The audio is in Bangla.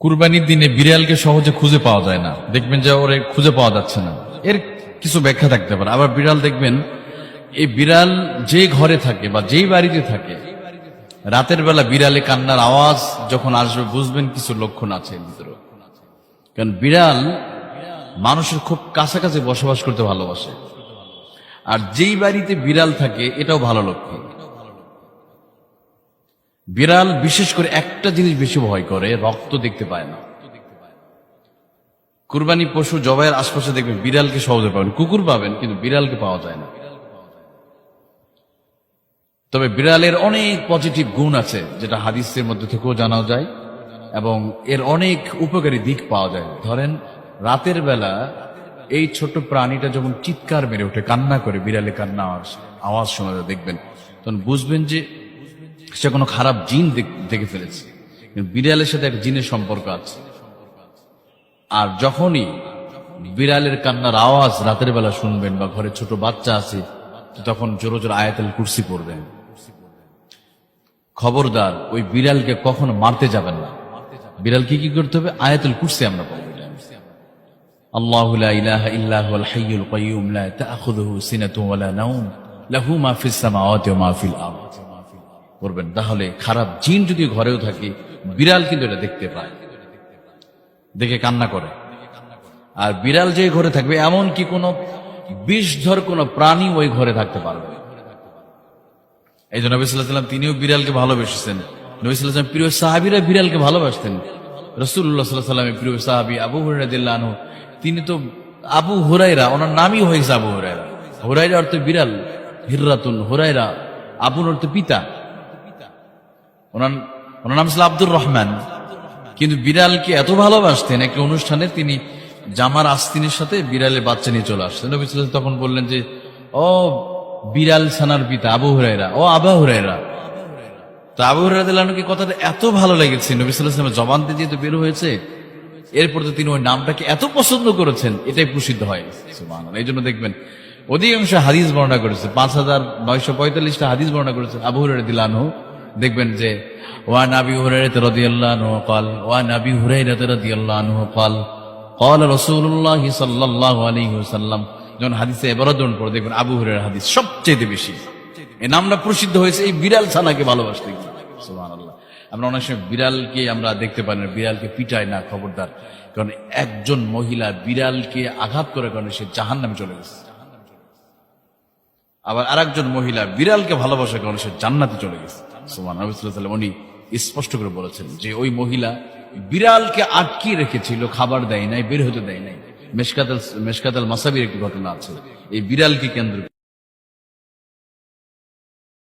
কুরবানির দিনে বিড়ালকে সহজে খুঁজে পাওয়া যায় না। দেখবেন যে ওরে খুঁজে পাওয়া যাচ্ছে না। এর কিছু ব্যাখ্যা থাকতে পারে। আবার বিড়াল দেখবেন, এই বিড়াল যে ঘরে থাকে বা যেই বাড়িতে থাকে, রাতের বেলা বিড়ালে কান্নার আওয়াজ যখন আসবে, বুঝবেন কিছু লক্ষণ আছে ভিতরে। কারণ বিড়াল মানুষের খুব কাছাকাছি বসবাস করতে ভালোবাসে। আর যেই বাড়িতে বিড়াল থাকে, এটাও ভালো লক্ষণ। বিড়াল বিশেষ করে একটা জিনিস বেশি ভয় করে, রক্ত দেখতে পায় না। কুরবানি পশু জবাইয়ের আশপাশে দেখবেন বিড়ালকে সহজে পাবেন। কুকুর পাবেন, কিন্তু বিড়ালকে পাওয়া যায় না। তবে বিড়ালের অনেক পজিটিভ গুণ আছে, যেটা হাদিসের মধ্যে থেকেও জানা যায়, এবং এর অনেক উপকারী দিক পাওয়া যায়। ধরেন, রাতের বেলা এই ছোট প্রাণীটা যখন চিৎকার মেরে ওঠে, কান্না করে, বিড়ালে কান্না আওয়াজ শোনা যায়, দেখবেন। তখন বুঝবেন যে সে কোনো খারাপ জিন দেখ- ফেলেছে। বিড়ালের সাথে এক জিনের সম্পর্ক আছে। আর যখনই বিড়ালের কান্নার আওয়াজ রাতের বেলা শুনবেন বা ঘরে ছোট বাচ্চা আছে, তখন জোরে জোরে আয়াতাল কুর্সি পড়বেন। খবরদার, ওই বিড়ালকে কখনো মারতে যাবেন না। বিড়ালকে কি করতে হবে? আয়াতুল কুর্সি আমরা পড়ব। আল্লাহু ইলাহা ইল্লা হুয়াল হাইয়ুল কাইয়্যুম লা তা'খুযুহু সিনাতুন ওয়া লা নাওম লাহু মা ফিস সামাওয়াতি ওয়া মা ফিল আরদ। করবেন। তাহলে খারাপ জিন যদি ঘরেও থাকে, বিড়াল কিন্তু এটা দেখতে পায়। দেখে কান্না করে। আর বিড়াল যে ঘরে থাকবে, এমন কি কোনো বিষধর কোনো প্রাণী ওই ঘরে থাকতে পারবে? এই জন্য নবী সাল্লাহ তিনিও বিড়ালকে ভালোবেসেছেন। নবী সাল্লাহ প্রিয় সাহাবিরা বিড়ালকে ভালোবাসতেন। রসুল্লাহ সাল্লাহ সাল্লামের প্রিয় সাহাবি আবু হুরাইদিল্লাহ তিনি তো আবু হুরাইরা ওনার নামই হয়েছে আবু হুরাইরা হুরাইরা অর্থ বিড়াল, হিররাতুন হুরাইরা আবুর অর্থ পিতা। ওনার ওনার নাম ছিল আব্দুর রহমান। কিন্তু বিড়ালকে এত ভালোবাসতেন, একটা অনুষ্ঠানে তিনি জামার আস্তিনের সাথে বিড়ালের বাচ্চা নিয়ে চলে আসতেন। নবী তখন বললেন যে, ও বিড়াল ছানার পিতা, আবু হুরাইরা ও আবা হুরাইরা তো আবু হুরাইরাকে কথাটা এত ভালো লেগেছে, নবী সাল্লাল্লাহু আলাইহি জবান দিয়ে যেহেতু বের হয়েছে, এরপর তো তিনি ওই নামটাকে এত পছন্দ করেছেন, এটাই প্রসিদ্ধ হয়। এই জন্য দেখবেন, অধিকাংশ হাদিস বর্ণনা করেছে, পাঁচ হাজার নয়শো পঁয়তাল্লিশটা হাদিস বর্ণনা করেছে আবু হুরাইরা দিলানহু দেখবেন যে ওয়ান আবি হুরাইরাতে রাদিয়াল্লাহু আনহু قال ওয়ান আবি হুরাইরাতে রাদিয়াল্লাহু আনহু قال قال رسول الله صلى الله عليه وسلم যখন হাদিসে এবারদন পড়ে দেখবেন আবু হুরাইরার হাদিস সবচেয়ে বেশি এই নামটা প্রসিদ্ধ হয়েছে এই বিড়াল ছানাকে ভালোবাসতে গিয়ে সুবহানাল্লাহ আমরা অনেক সময় বিড়ালকে আমরা দেখতে পাই না বিড়ালকে পিটায় না খবরদার কারণ একজন মহিলা বিড়ালকে আঘাত করে কারণে সে জাহান নামে চলে গেছে আবার আরেকজন মহিলা বিড়ালকে ভালোবাসার কারণে সে জান্নাতে চলে গেছে সুমান উনি স্পষ্ট করে বলেছেন যে ওই মহিলা বিড়ালকে আটকি রেখেছিল, খাবার দেয় নাই, বের হতে দেয় নাই মেশকাতাল মেশকাতাল মাসাবির একটি ঘটনা আছে এই বিড়ালকে কেন্দ্র।